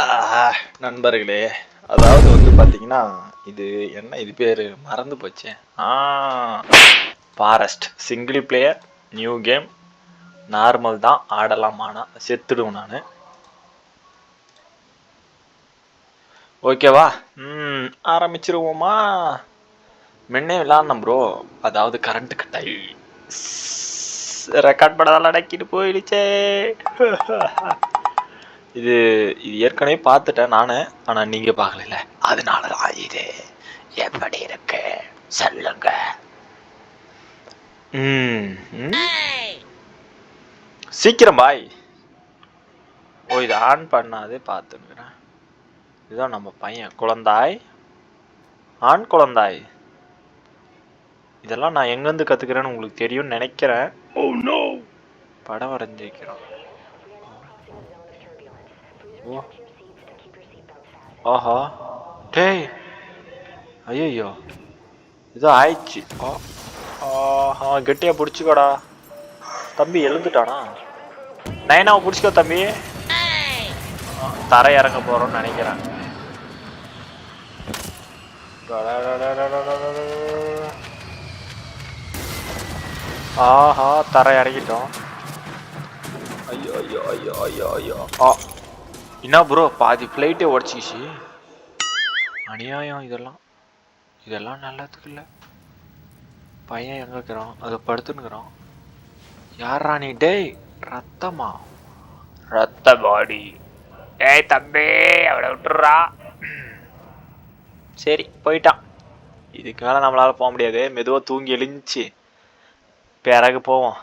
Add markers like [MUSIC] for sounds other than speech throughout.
ஆஹா, நண்பர்களே அதாவது வந்து பார்த்தீங்கன்னா இது என்ன இது பேர்? மறந்து போச்சே. ஆ forest single player new game normal தான் ஆடலாம் ஆனால் செத்துடுவேன் நான். ஓகேவா? ம் ஆரம்பிச்சிருவோமா? முன்னே விளாட்ணும் ப்ரோ அதாவது கரண்ட் கட் ஆகி ரெக்கார்ட் படதால் அடக்கிட்டு போயிடுச்சே. [LAUGHS] இது இது ஏற்கனவே பார்த்துட்டேன் நானு ஆனா நீங்க பார்க்கல அதனால தான் இது எப்படி இருக்கு? சொல்லுங்க. சீக்கிரம் பாய். ஓ இது ஆன் பண்ணாதே பார்த்துக்கிறேன் இதுதான் நம்ம பையன் குழந்தாய். ஆண் குழந்தாய். இதெல்லாம் நான் எங்கேருந்து கற்றுக்கிறேன்னு உங்களுக்கு தெரியும்னு நினைக்கிறேன். நோ படம் வரைஞ்சிருக்கிறோம். ஓ ஆஹா டேய் ஐயோ இது ஆயிடுச்சு ஆ ஆஹா பிடிச்சிக்கோடா தம்பி எழுந்துட்டானா நைனாவை பிடிச்சிக்கோ தம்பி தரை இறங்க போறோம்னு நினைக்கிறேன். ஆஹா தரை இறங்கிட்டோம். ஐயோ ஐயோ ஐயோ ஐயோ ஐயோ. ஆ. என்ன ப்ரோ பாதி ஃப்ளைட்டே உடச்சிக்கிச்சு அநியாயம் இதெல்லாம். இதெல்லாம் நல்லதுக்கு இல்லை. பையன் எங்க இருக்கிறான்? அதை படுத்துனுக்குறான் யாரா நீ? டேய் ரத்தமா? ரத்த பாடி டேய் தம்பி அவளை விட்டுறா சரி போயிட்டான். இதுக்கு மேலே நம்மளால போக முடியாது. மெதுவாக தூங்கி எழுந்துச்சு. பிறகு போவோம்.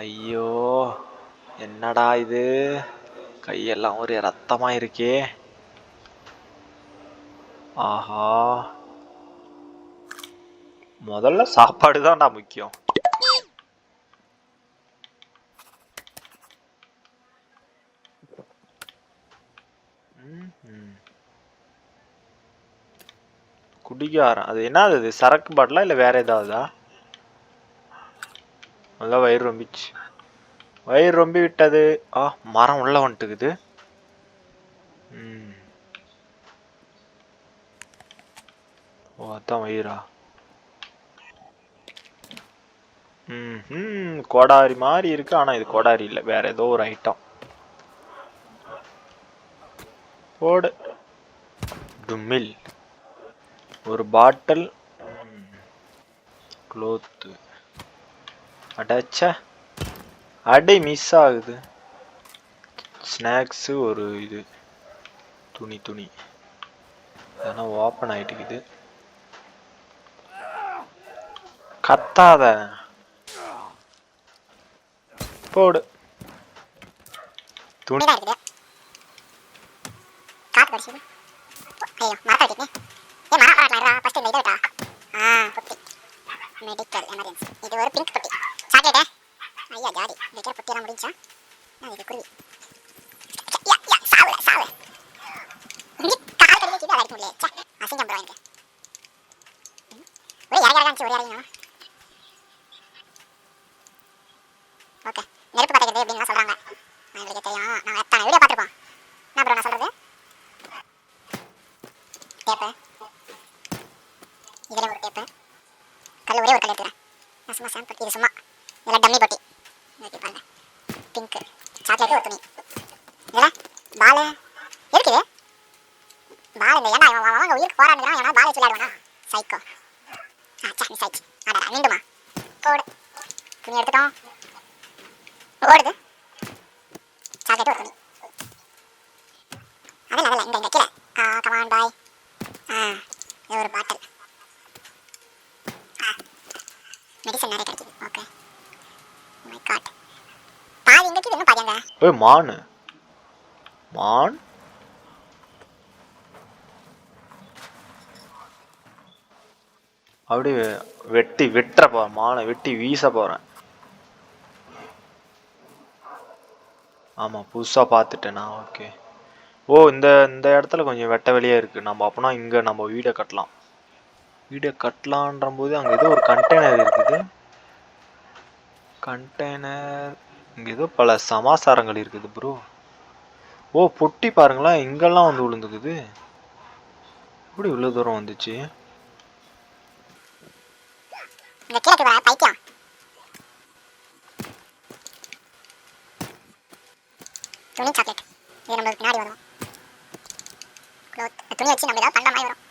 ஐயோ. என்னடா இது? கையெல்லாம் ஒரு ரத்தமா இருக்கே ஆஹா. முதல்ல சாப்பாடு தான்டா முக்கியம் குடிகாரம். அது என்னது? அது சரக்கு பாட்டிலா இல்லை வேற ஏதாவதா? நல்லா வயிறு ரொம்பிச்சு. வயிறு ரொம்பி விட்டது. ஆ மரம் உள்ள வந்துட்டுக்குது. ம். ஓ அதான் வயிறா. ம் ம் கோடாரி மாதிரி இருக்கு. ஆனா இது கோடாரி இல்லை. வேற ஏதோ ஒரு ஐட்டம் போடு. டுமில் ஒரு பாட்டில் க்ளோத்து அடச்சா. அடை மிஸ் ஆகுது. ஸ்நாக்ஸு ஒரு இது. துணி துணி. அதெல்லாம் ஓப்பன் ஆயிட்டுக்குது. கத்தாத. போடு. துணி. ஐயோ மரம் இந்த ஆ மெடிக்கல் எமர்ஜென்சி இது ஒரு பிங்க் ஐயா ஜாடி இந்த இருக்கிற புட்டியெல்லாம் முடிஞ்சா நான் இது குருவி. யா சாவுல கால் கடிச்சு வச்சுட்டு அடிக்க முடியல. சே அசிங்கம் ப்ரோ எனக்கு ஒரே ஓகே. நெருப்பு சொல்கிறாங்க எங்களுக்கு தெரியும். எத்தனை வீடியோ பார்த்துருப்போம். ப்ரோ நான் சொல்கிறது டேப்பு இதில் ஒரு டேப்பு கல் ஒரே ஒரு கல் எடுத்துக்கிறேன். நான் சும்மா சாம்பிள் இது சும்மா. இதெல்லாம் டம்மி பட்டி. பிங்க் சாக்லேட்டு ஒரு துணி இதில் பால் இருக்குது பால் இல்லை ஏன்னா அவன் அவங்க உயிருக்கு போராடுறான் ஏன்னா பால் வச்சு விளையாடுவானா சைக்கோ ஆ நீ மிஸ் ஆடா அடா மீண்டுமா போடு துணி எடுத்துட்டோம் ஓடுது சாக்லேட்டு ஒரு துணி அதெல்லாம் அதெல்லாம் இங்க இங்க கீழே கமான் பாய் ஆ இது ஒரு பாட்டில் ஆ மெடிசன் நிறைய கிடைக்குது ஓகே மை காட் பாதி இங்க இருக்குது ஏய் மான். மான்? அப்படி வெட்டி வெட்டுற போறேன் மானை வெட்டி வீச போறேன். ஆமா புதுசா பார்த்துட்டேனா ஓகே. ஓ இந்த இந்த இடத்துல கொஞ்சம் வெட்ட வெளியே இருக்கு. நம்ம அப்பனா இங்க நம்ம வீடை கட்டலாம். வீடை கட்டலான்ற போது அங்க ஏதோ ஒரு கண்டெய்னர் இருக்குது. கண்டெய்னர் இங்க ஏதோ பல சமாசாரங்கள் இருக்குது ப்ரோ ஓ பொட்டி பாருங்களேன் இங்கெல்லாம் வந்து விழுந்துக்குது. எப்படி இவ்வளோ தூரம் வந்துச்சு? துணி சாக்லேட் இது நம்மளுக்கு பின்னாடி வரும். துணி வச்சு நம்ம ஏதாவது மாதிரி வரும்.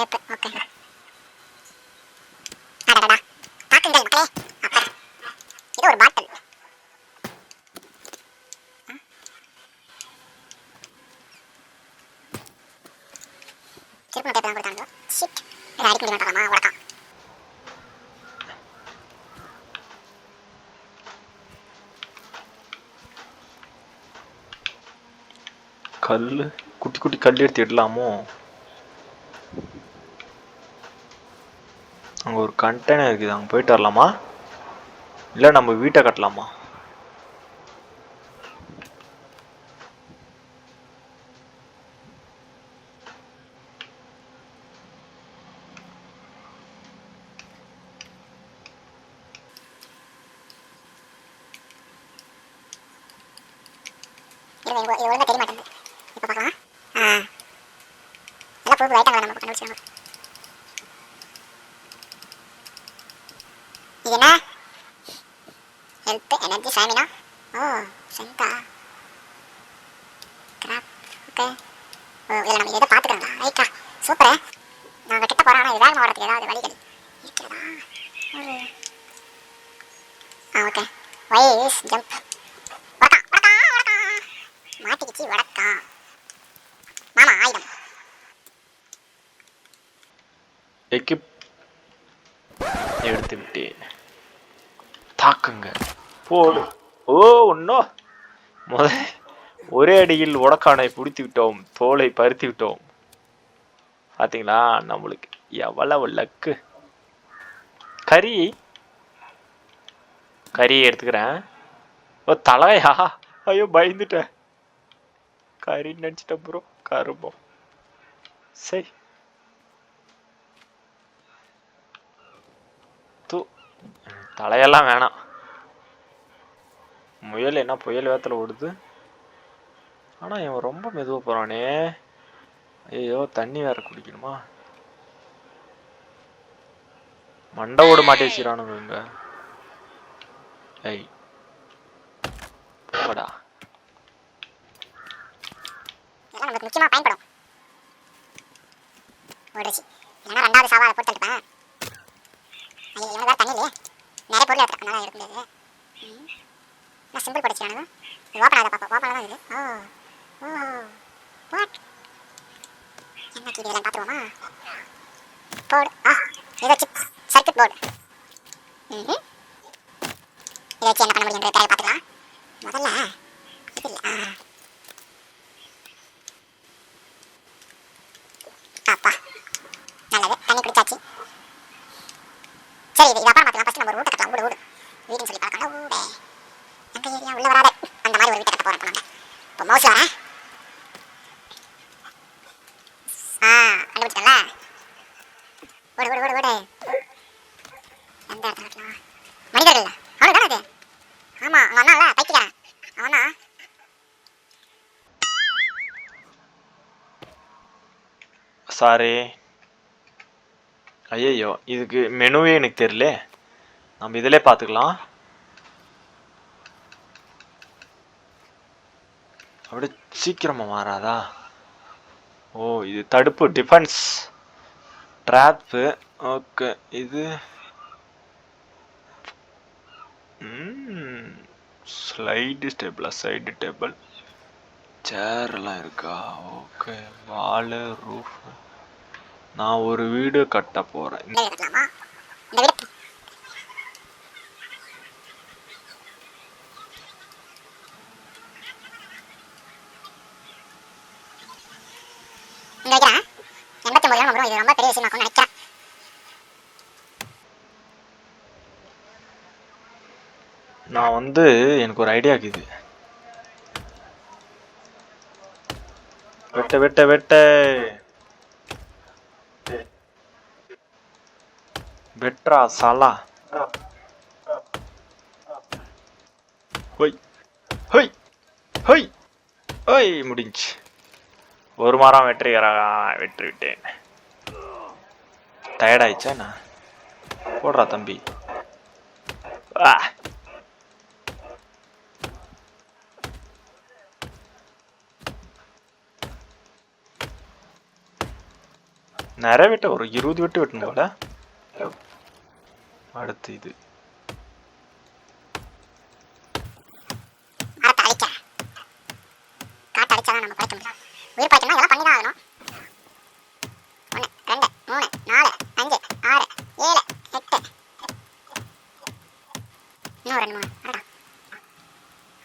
ஓகே அடடா தாக்குங்கள் மக்களே அப்பா இது ஒரு பாட்டில் திருப்பி டேப் தான் கொடுத்தாங்க. ஷிட். இதை அடிக்க முடியும் பார்க்கலாமா? உடக்கம் கல் குட்டி குட்டி கல் எடுத்து இடலாமோ அங்கே ஒரு கண்டெய்னர் இருக்குது. அங்கே போயிட்டு வரலாமா? இல்லை நம்ம வீட்டை கட்டலாமா? இது இது தெரிய மாட்டேங்குது. இப்போ பார்க்கலாம். ஆ. எல்லாம் புது ஐட்டங்களை நம்ம கண்டுபிடிச்சிருக்கோம் இது என்ன? ஹெல்த் எனர்ஜி ஸ்டாமினா ஓ கிராப் ஓகே ஓ இதில் நம்ம ரைட்டா நாங்கள் கிட்ட போகிறோம் ஆனால் இது ஏதாவது வழிகள். இருக்கிறதா? ஒரு ஆ ஓகே ஜம்ப் மாட்டிக்கிச்சு வடக்கா மாமா ஆயுதம் எக்கிப் எடுத்து விட்டேன். தாக்குங்க. போடு. ஓ ஒன்னோ முத ஒரே அடியில் உடக்கானை பிடித்து விட்டோம் தோலை பருத்தி விட்டோம். பாத்தீங்களா? நம்மளுக்கு எவ்வளவு லக்கு. கறி. கறியை எடுத்துக்கிறேன். ஓ தலையா? ஐயோ பயந்துட்டேன். கறி நடிச்சிட்ட ப்ரோ கருப்பம் சரி தூ தலையெல்லாம் வேணாம். முயல் என்ன புயல் வேத்தில் ஓடுது? ஆனால் இவன் ரொம்ப மெதுவாக போகிறானே ஐயோ தண்ணி வேற குடிக்கணுமா? மண்டை ஓட மாட்டி வச்சுக்கிறானுங்க இங்க போடா. அதெல்லாம் நமக்கு முக்கியமாக பயன்படும். ஓடுச்சு இல்லைன்னா ரெண்டாவது சாவா போட்டு எடுப்பேன் ஐயோ இவங்க வேறு தண்ணி இல்லையே. நிறைய பொருள் எடுத்துருக்கேன் நல்லா இருக்க முடியாது நான் சிம்பிள் படிச்சானுங்க ஓப்பன் ஆகுது பாப்பா ஓப்பன் தான் இது? ஓ. ஓ. வாட் என்ன கீழே பார்த்துருவோமா? போர்டு ஆ இதை சிப் சர்க்கிட் போர்டு ம் இதை வச்சு என்ன பண்ண முடியுன்ற பேரை பார்த்துக்கலாம். முதல்ல இது இல்லை ஆ அப்பா நல்லது தண்ணி குடிச்சாச்சு சரி இது இது அப்புறம் பார்த்துக்கலாம் ஃபஸ்ட் நம்ம ஒரு வீட்டை கட்டலாம் வீடு வீடு வீடுன்னு சொல்லி பார்க்கலாம் வீடு எங்கள் ஏரியா உள்ள வராது அந்த மாதிரி ஒரு வீட்டை கட்ட போகிறோம் நம்ம இப்போ மவுஸ் வரேன் ஆ கண்டுபிடிச்சிட்டல வீடு வீடு வீடு வீடு எந்த இடத்துல கட்டலாம் மனிதர்கள் அவனு தானே அது ஆமாம் அவன் அண்ணால பைத்தியக்காரன் அவனா சாரி. ஐயையோ இதுக்கு மெனுவே எனக்கு தெரியல. நம்ம இதிலே பார்த்துக்கலாம். அப்படியே சீக்கிரமாக மாறாதா? ஓ இது தடுப்பு டிஃபென்ஸ் ட்ராப்பு ஓகே இது. ஸ்லைடு டேபிளா சைடு டேபிள் சேர்லாம் இருக்கா? ஓகே வாலு ரூஃப் நான் ஒரு வீடு கட்ட நினைக்கிறேன். நான் வந்து எனக்கு ஒரு ஐடியா இருக்குது. வெட்ட வெட்ட வெட்ட. Tra, சாலா ஒய் ஹொய் ஹொய் ஹொய் முடிஞ்சு. ஒரு மரம் வெற்றிகரமாக வெற்றி விட்டேன். டயர்டாயிடுச்சா என்ன? போடுறா தம்பி. ஆ. நிறைய வெட்ட ஒரு இருபது வெட்டு வெட்டணும் போல. அடுத்து இது. காட்டு அழிக்க காட்டு அழிச்சாதான் நம்ம பழைக்க முடியும். உயிர் பழைக்கணும்னா இதெல்லாம் பண்ணி தான் ஆகணும் ஒன்று ரெண்டு மூணு நாலு அஞ்சு ஆறு ஏழு எட்டு இன்னும் ரெண்டு மூணு அடடா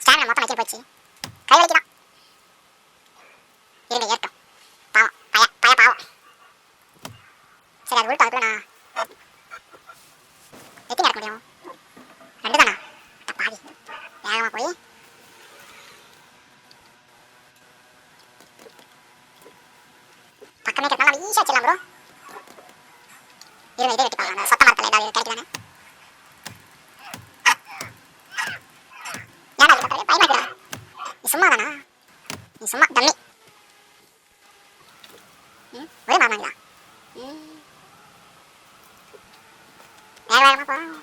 ஸ்டாமினா மொத்தம் வச்சு போச்சு கை வலிக்கலாம் இருங்க ஏற்கும் பாவம் பய பய பாவம் சரி அது உள்ட்டு அதுக்குள்ள நான் எத்தனை நடக்க முடியும் ரெண்டு தானா அட பாவி வேகமாக போய் பக்கமே இருக்கிறதுனால ஈஸியாக வச்சிடலாம் ப்ரோ இருங்க இதே வெட்டி பார்க்கலாம் சொத்த மரத்தில் ஏதாவது கிடைக்குதானே? ஏன்டா இதுக்கு அப்படியே பயமா இருக்கிறா நீ சும்மா தானா நீ சும்மா டம்மி ஒரே மாமாங்களா ம் வேக வேகமாக போகிறோம்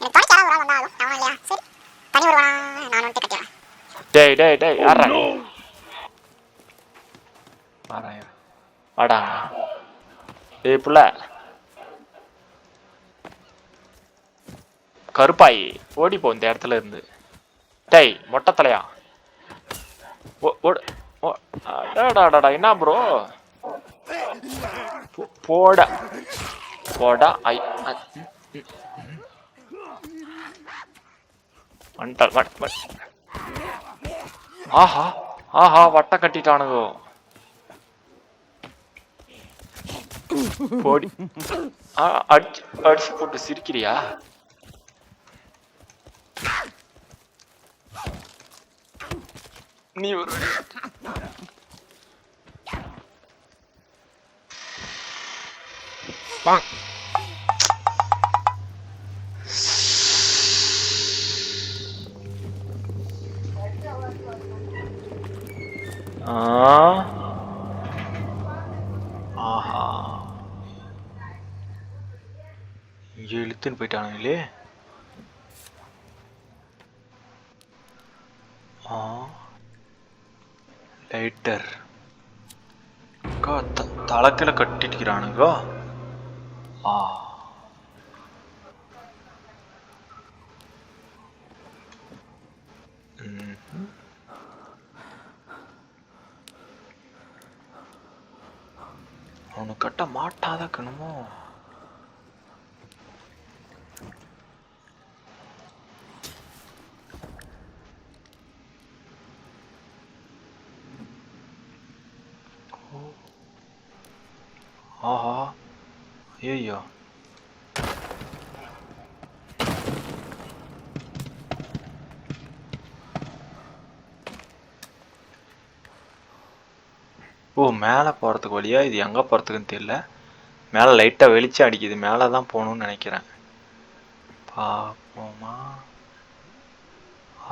எனக்கு துணைக்கு யாராவது ஒரு ஆள் வந்தாலும் அவன் இல்லையா? சரி. தனி வருவானா நான் வந்துட்டு கட்டிடுறேன். டேய் டேய் டேய் யாரா நீ வாடா வாடா டேய் புள்ள. கருப்பாயி ஓடி போ இந்த இடத்துல இருந்து. டேய் மொட்டை தலையா? ஓ- என்ன ப்ரோ போட. போடா ஐ அ- வந்துட்டான் வட் வட் ஆஹா ஆஹா வட்டை கட்டிட்டானுங்கோ. போடி. அடிச்சு அடிச்சு போட்டு சிரிக்கிறியா? நீ ஒரு ஆ ஆஹா இங்க போயிட்டானுங்களே ஆ. லைட்டர் அக்கா த தலைக்கில் கட்டிட்டுக்கிறானுங்கோ ஆ. அவனு கட்ட மாட்டாதக்கணுமோ ஆஹா ஐயோ ஓ மேலே போகிறதுக்கு வழியா? இது எங்கே போகிறதுக்குன்னு தெரியல. மேலே லைட்டாக வெளிச்சம் அடிக்குது. மேலே தான் போகணும்னு நினைக்கிறேன். பார்ப்போமா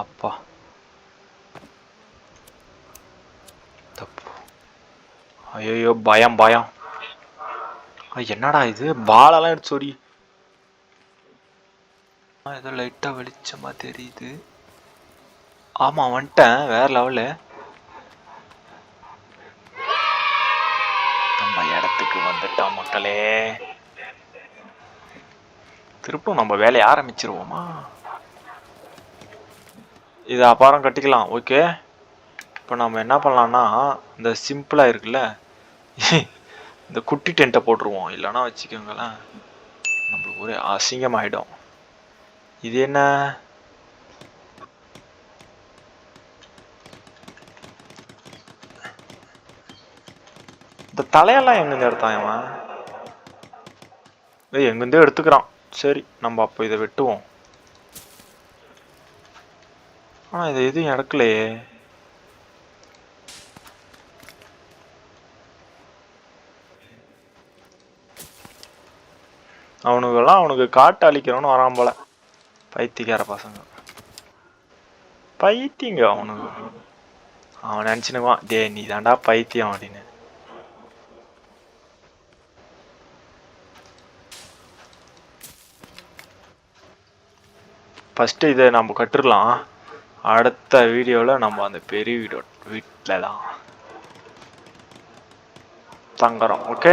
அப்பா. ஐயோ பயம் பயம். ஆ, என்னடா இது? பாலெல்லாம் எடுத்து ஆ, ஏதோ லைட்டாக வெளிச்சமாக தெரியுது. ஆமாம் வந்துட்டேன் வேற லெவலு நம்ம இடத்துக்கு வந்துட்டோம் மக்களே. திருப்பும் நம்ம வேலையை ஆரம்பிச்சிருவோமா? இதை அப்பாரம் கட்டிக்கலாம் ஓகே இப்போ நம்ம என்ன பண்ணலான்னா இந்த சிம்பிளாக இருக்குல்ல இந்த குட்டி டென்ட்டை போட்டுருவோம். இல்லைன்னா வச்சுக்கோங்களேன் நம்மளுக்கு ஒரே அசிங்கமாயிடும். இது என்ன? இந்த தலையெல்லாம் எங்கேருந்து எடுத்தான் இவன்? ஏய் எங்கேருந்தே எடுத்துக்கிறான். சரி நம்ம அப்போ இதை வெட்டுவோம். ஆனால் இதை எதுவும் இடக்கலையே அவனுக்கெல்லாம் அவனுக்கு காட்டு அழிக்கிறவனு வரான் போல. பைத்தியக்கார பசங்க. பைத்தியங்க அவனுக்கு அவன் நினச்சினுவான் டே நீ தாண்டா பைத்தியம் அப்படின்னு. ஃபஸ்ட்டு இதை நம்ம கட்டுடலாம் அடுத்த வீடியோவில் நம்ம அந்த பெரிய வீடோ வீட்டில் தான் தங்குறோம் ஓகே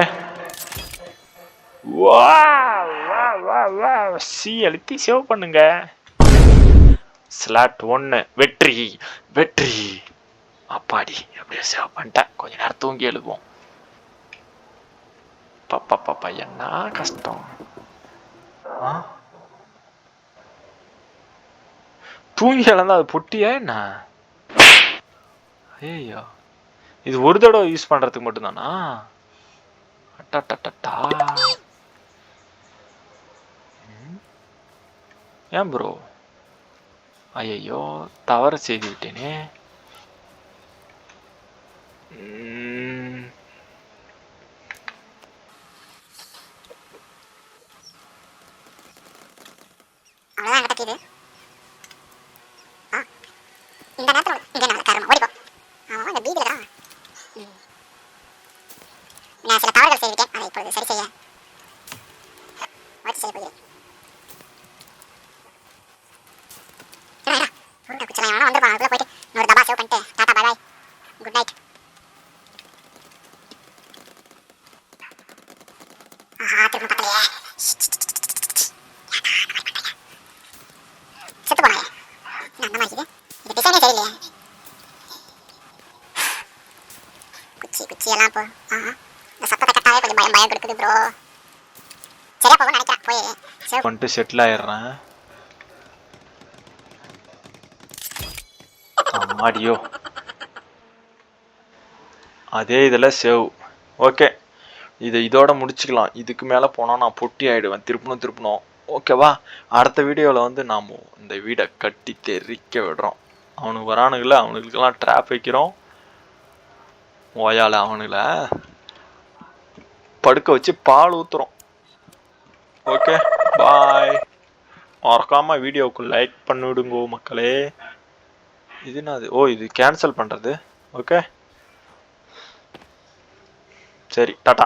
வா வா வா வா சி அழுத்தி சேவ் பண்ணுங்க. ஸ்லாட் ஒன்று வெற்றி வெற்றி. அப்பாடி அப்படியே சேவ் பண்ணிட்டேன். கொஞ்ச நேரம் தூங்கி எழுதுவோம் பாப்பா பாப்பா என்ன கஷ்டம்? தூங்கி இழந்தா அது பொட்டியா என்ன? ஐயோ இது ஒரு தடவை யூஸ் பண்றதுக்கு மட்டும்தானா? அட்டா ஏன் ப்ரோ ஐயையோ தவறு செய்து விட்டேனே நான் தான் நான் சில தவறுகள் செய்துவிட்டேன். அதை இப்பொழுது சரி செய்ய போகிறேன் ஏடா, ஏடா, உருண்டை குச்சிலாம் எவனோ வந்துருப்பான் அதுக்குள்ளே போயிட்டு இன்னொரு தபா சேவ் பண்ணிட்டு டாடா பை பாய் குட் நைட் ஆஹா திரும்ப பக்கலையே செத்து போனாயே என்ன அந்த மாதிரி இது இது டிசைனே சரியில்லையே குச்சி குச்சி எல்லாம் போ ஆஹா இந்த சத்தத்தை கட்டாவே கொஞ்சம் பயம் பயம் கொடுக்குது ப்ரோ சரியா போகும் நினைக்கிறேன் போய் சரி பண்ணிட்டு செட்டில் ஆயிடுறேன். அம்மாடியோ. அதே இதில் சேவ் ஓகே இதை இதோட முடிச்சுக்கலாம். இதுக்கு மேலே போனால் நான் பொட்டி ஆகிடுவேன் திருப்பணும் திருப்பணும். ஓகேவா அடுத்த வீடியோவில் வந்து நாம் இந்த வீடை கட்டி தெரிக்க விடுறோம். அவனுக்கு வரானுங்கள அவனுங்களுக்கெல்லாம் ட்ராப் வைக்கிறோம். ஓயால அவனுங்கள. படுக்க வச்சு பால் ஊத்துறோம். ஓகே பாய் மறக்காமல் வீடியோவுக்கு லைக் பண்ணிவிடுங்கோ மக்களே. இது என்னது? ஓ இது கேன்சல் பண்ணுறது ஓகே சரி டாட்டா.